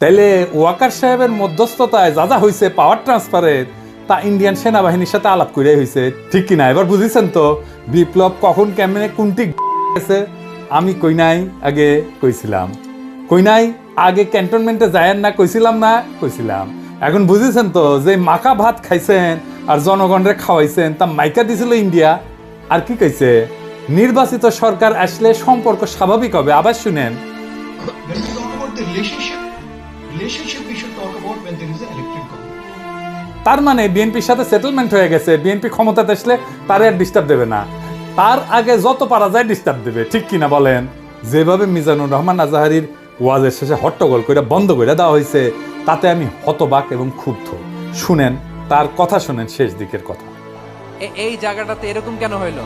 তাইলে ওয়াকার সাহেবের মধ্যস্থতায় যা যা হয়েছে পাওয়ার ট্রান্সফারে তা ইন্ডিয়ান সেনাবাহিনীর সাথে আলাপ করে হয়েছে ঠিক কিনা? এবার বুঝেছেন তো, বিপ্লব কখন কেমনে কোনটি গেছে? আমি কই নাই, আগে কইছিলাম। কই নাই? আগে ক্যান্টনমেন্টে যায়েন না, কইছিলাম না, কইছিলাম। এখন বুঝেছেন তো, যে মাকা ভাত খাইছেন আর জনগণরে খাওয়াইছেন, তা মাইকা দিছিল ইন্ডিয়া আর কি কইছে? নির্বাচিত সরকার আসলে সম্পর্ক স্বাভাবিক হবে, আবার শুনেন। Relationship, relationship we should talk about when there is an elected government. তার মানে বিএনপির সাথে সেটেলমেন্ট হয়ে গেছে। বিএনপি ক্ষমতাতে আসলে তার আর ডিস্টার্ব দেবে না। তার আগে যত পারা যায় ডিস্টার্ব দেবে। ঠিক কিনা বলেন? যেভাবে মিজানুর রহমান আজাহারির ওয়াজের শেষে হট্টগোল করে বন্ধ করে দেওয়া হয়েছে তাতে আমি হতবাক এবং ক্ষুব্ধ। শুনেন তার কথা শুনেন শেষ দিকের কথা। এ- এই জায়গাটাতে এরকম কেন হইল?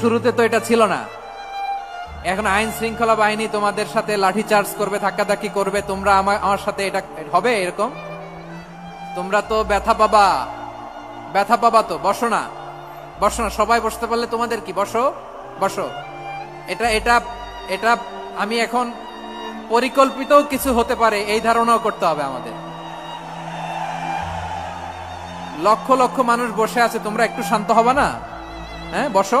শুরুতে তো এটা ছিল না। এখন আইন শৃঙ্খলা বাহিনী তোমাদের সাথে লাঠি চার্জ করবে, ধাক্কাধাক্কি করবে, তোমরা আমার আমার সাথে এটা হবে এরকম? তোমরা তো ব্যথা পাবা। ব্যথা পাবা তো, বসো না। বসো না, সবাই বসতে পারলে তোমাদের কি? বসো বসো। এটা এটা এটা আমি এখন পরিকল্পিতও কিছু হতে পারে, এই ধারণাও করতে হবে আমাদের। লক্ষ লক্ষ মানুষ বসে আছে, তোমরা একটু শান্ত হবে না? হ্যাঁ বসো।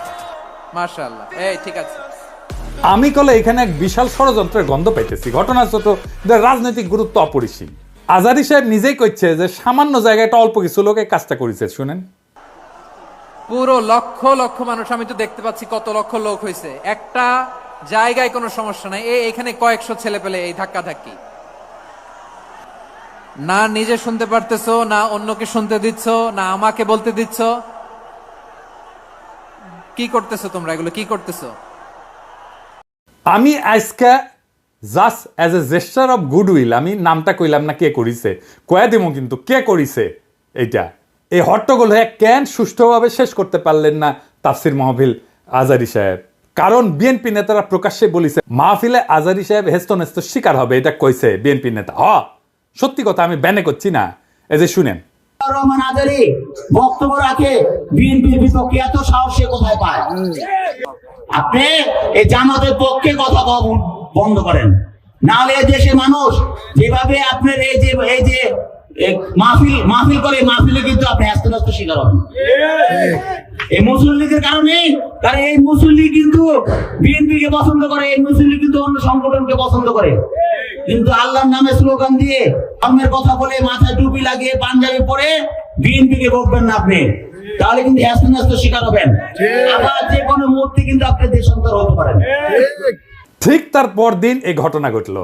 মার্শাল্লাহ এই ঠিক আছে। আমি কলে এখানে এক বিশাল ষড়যন্ত্রের গন্ধ পাইতেছি। ঘটনা ছোট রাজনৈতিক গুরুত্ব অপরিসীম। আজারি সাহেব নিজেই কইছে যে সামান্য জায়গায় একটা অল্প কিছু লোক এই কাজটা করেছে শুনেন। পুরো লক্ষ লক্ষ মানুষ আমি তো দেখতে পাচ্ছি কত লক্ষ লোক হয়েছে একটা জায়গায় কোনো সমস্যা নাই। এই এখানে কয়েকশো ছেলে পেলে এই ধাক্কা ধাক্কি না নিজে শুনতে পারতেছো না অন্যকে শুনতে দিচ্ছ না আমাকে বলতে দিচ্ছ। কি করতেছো তোমরা? এগুলো কি করতেছো? আমি আজকে just as a gesture of goodwill আমি নামটা কইলাম না কে করিছে, কয়া দিমো কিন্তু কে করিছে এইটা। এই হট্টগোল হয়ে কেন সুষ্ঠুভাবে শেষ করতে পারলেন না তাফসির মাহফিল আজারি সাহেব? কারণ বিএনপি নেতারা প্রকাশ্যে বলিছে, মাহফিলে আজারি সাহেব হেস্ত নেস্ত শিকার হবে, এটা কইছে বিএনপি নেতা। হ, সত্যি কথা আমি ব্যানে করছি না। এই যে শুনেন রহমান আজারি বক্তব্য রাখে, বিএনপির বিপক্ষে এত সাহস সে কোথায় পায়? আপনি এই জামাতের পক্ষে কথা বন্ধ করেন। নাহলে দেশের মানুষ যেভাবে আপনার এই যে এই যে মাহফিল মাহফিল করে মাহফিলে কিন্তু আপনি আস্তে আস্তে শিকার হবেন। এই মুসলিম লীগের কারণে কারণ এই মুসলিম লীগ কিন্তু বিএনপি কে পছন্দ করে এই মুসলিম লীগ কিন্তু অন্য সংগঠনকে পছন্দ করে। কিন্তু আল্লাহর নামে স্লোগান দিয়ে ধর্মের কথা বলে মাথায় টুপি লাগিয়ে পাঞ্জাবি পরে বিএনপি কে বকবেন না আপনি। তাহলে কিন্তু হ্যাস্ত ন্যস্ত শিকার হবেন। আবার যে কোনো মুহূর্তে কিন্তু আপনি দেশান্তর হতে পারেন। ঠিক তার পরদিন এই ঘটনা ঘটলো।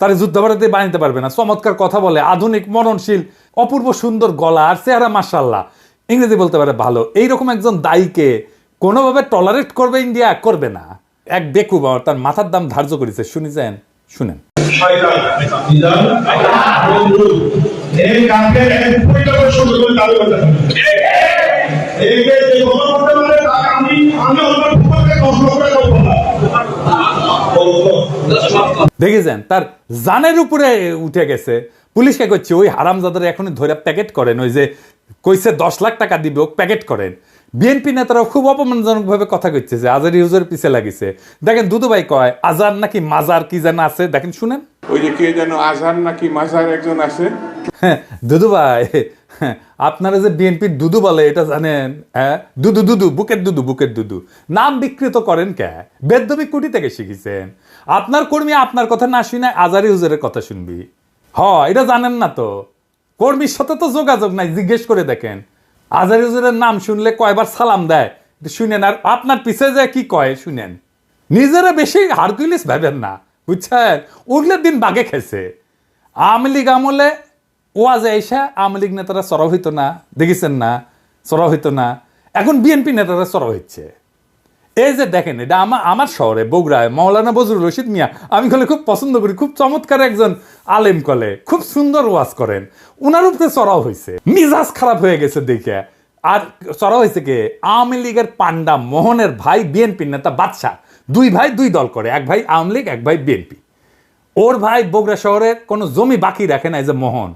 তার যুদ্ধাপরাধী বানাইতে পারবে না। চমৎকার কথা বলে, আধুনিক, মননশীল, অপূর্ব সুন্দর গলা আর চেহারা মার্শাল্লাহ ইংরেজি বলতে পারে ভালো। এইরকম একজন দায়ীকে কোনোভাবে টলারেট করবে ইন্ডিয়া করবে না। এক বেকুব আমার তার মাথার দাম ধার্য করেছে। শুনেছেন? শুনেন। শয়তান বিধান বন্ধু। এই কাকে এক পয়টা করে করে দাবি করতে এই যে যে কোনো করতে পারে তাকে আমি দেখেছেন? তার জানের উপরে উঠে গেছে। পুলিশকে করছে ওই হারামজাদার এখনই ধরে প্যাকেট করেন। ওই যে কইছে দশ লাখ টাকা দিবে ও প্যাকেট করেন। বিএনপি নেতারা খুব অপমানজনকভাবে কথা কইছে যে আজার ইউজের পিছে লাগিছে। দেখেন দুদুভাই কয় আজার নাকি মাজার কি যেন আছে? দেখেন শুনেন। ওই যে কে যেন আজহার নাকি মাজার একজন আছে। হ্যাঁ, দুদু ভাই হ্যাঁ, আপনারা যে বিএনপির দুদু বলে, এটা জানেন হ্যাঁ দুদু দুদু, বুকের দুদু বুকের দুদু। নাম বিকৃত করেন কে? বেদবি কুটি থেকে শিখেছেন। আপনার কর্মী আপনার কথা না শুনে আজারি হুজুরের কথা শুনবি। হ, এটা জানেন না তো। কর্মীর সাথে তো যোগাযোগ নাই, জিজ্ঞেস করে দেখেন। আজারি হুজুরের নাম শুনলে কয়বার সালাম দেয় শুনেন। আর আপনার পিছে যে কি কয়, শুনেন। নিজেরা বেশি হারকুলিস ভাবেন না, বুঝছেন? উঠলে দিন বাগে খেছে আওয়ামী আমলে ওয়াজে এসে আওয়ামী লীগ নেতারা সরব হইতো না, দেখেছেন না সরব হইতো না। এখন বিএনপি নেতারা সরব হচ্ছে এই যে দেখেন, এটা আমার আমার শহরে, বগুড়ায়, মৌলানা বজরুল রশিদ মিয়া, আমি কলে খুব পছন্দ করি, খুব চমৎকার একজন আলেম কলে, খুব সুন্দর ওয়াজ করেন। ওনার উপরে চড়াও হয়েছে মিজাজ খারাপ হয়ে গেছে দেখে। আর চড়াও হয়েছে কে? আওয়ামী লীগের পান্ডা মোহনের ভাই বিএনপি নেতা বাদশাহ। দুই ভাই, দুই দল করে, এক ভাই আওয়ামী লীগ, এক ভাই বিএনপি। ওর ভাই বগুড়া শহরে কোনো জমি বাকি রাখে না এই যে মোহন।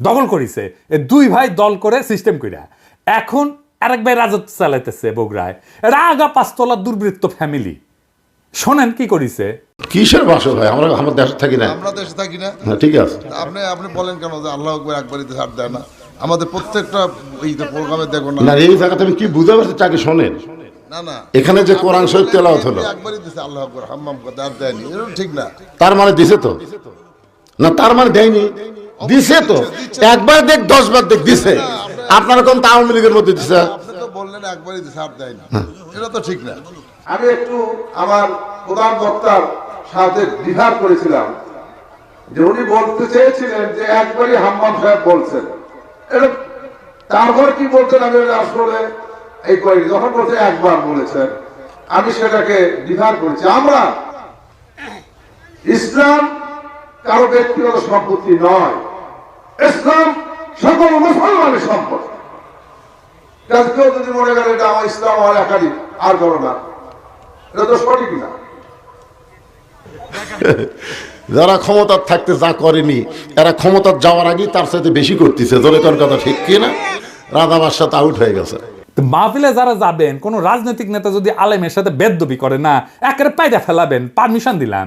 দখল করিছে। এ দুই ভাই দল করে সিস্টেম কইরা। এখন আরেক ভাই রাজত্ব চালাইতেছে বগুড়ায়। এটা আগা পাঁচতলা দুর্বৃত্ত ফ্যামিলি শোনেন কি করিছে? কিসের ভাষা ভাই? আমরা আমার দেশে থাকি না। আমরা দেশে থাকি না। হ্যাঁ ঠিক আছে। আপনি আপনি বলেন কেন যে আল্লাহ আকবর একবারই তো ছাড় দেয় না? আমাদের প্রত্যেকটা এই প্রোগ্রামে দেখো না। না এই জায়গাতে আমি কি বুঝতে পারছি চাকে শোনেন। না না। এখানে যে কোরআন শরীফ তেলাওয়াত হলো। একবারই দিছে আল্লাহ আকবর হাম্মাম কথা আর দেয়নি। এটা ঠিক না। তার মানে দিছে তো? না তার মানে দেয়নি। দিছে তো। একবার দেখ দশ বার দেখ দিছে। আপনারা কোন আওয়ামী লীগের মধ্যে দিছে? আপনি বললেন একবারই দেয় না। এটা তো ঠিক না। আমি একটু আমার প্রধান বক্তার সাথে করেছিলাম যে উনি বলতে চেয়েছিলেন যে একবারই হাম্মাম সাহেব বলছেন। এটা তারপর কি বলছেন আমি আসলে এই করি যখন বলছে একবার বলেছেন আমি সেটাকে দ্বিধার করেছি। আমরা ইসলাম কারও ব্যক্তিগত সম্পত্তি নয়। ইসলাম সকল মুসলমানের সম্পত্তি কাজ কেউ যদি মনে করে এটা আমার ইসলাম আমার একাডি আর করো না। এটা তো সঠিক না। যারা ক্ষমতার থাকতে যা করেনি এরা ক্ষমতার যাওয়ার আগেই তার সাথে বেশি করতেছে। তোর কথা ঠিক কি না? রাধা বাদশাহ আউট হয়ে গেছে। তো মাহফিলে যারা যাবেন কোনো রাজনৈতিক নেতা যদি আলেমের সাথে বেদবি করে না একেবারে পায়দা ফেলাবেন পারমিশন দিলাম।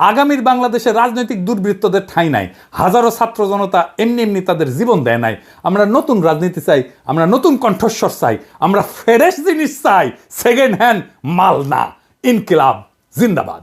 আগামীর বাংলাদেশে রাজনৈতিক দুর্বৃত্তদের ঠাঁই নাই। হাজারো ছাত্র জনতা এমনি এমনি তাদের জীবন দেয় নাই। আমরা নতুন রাজনীতি চাই, আমরা নতুন কণ্ঠস্বর চাই, আমরা ফ্রেশ জিনিস চাই। সেকেন্ড হ্যান্ড মাল না। ইনকিলাব, জিন্দাবাদ।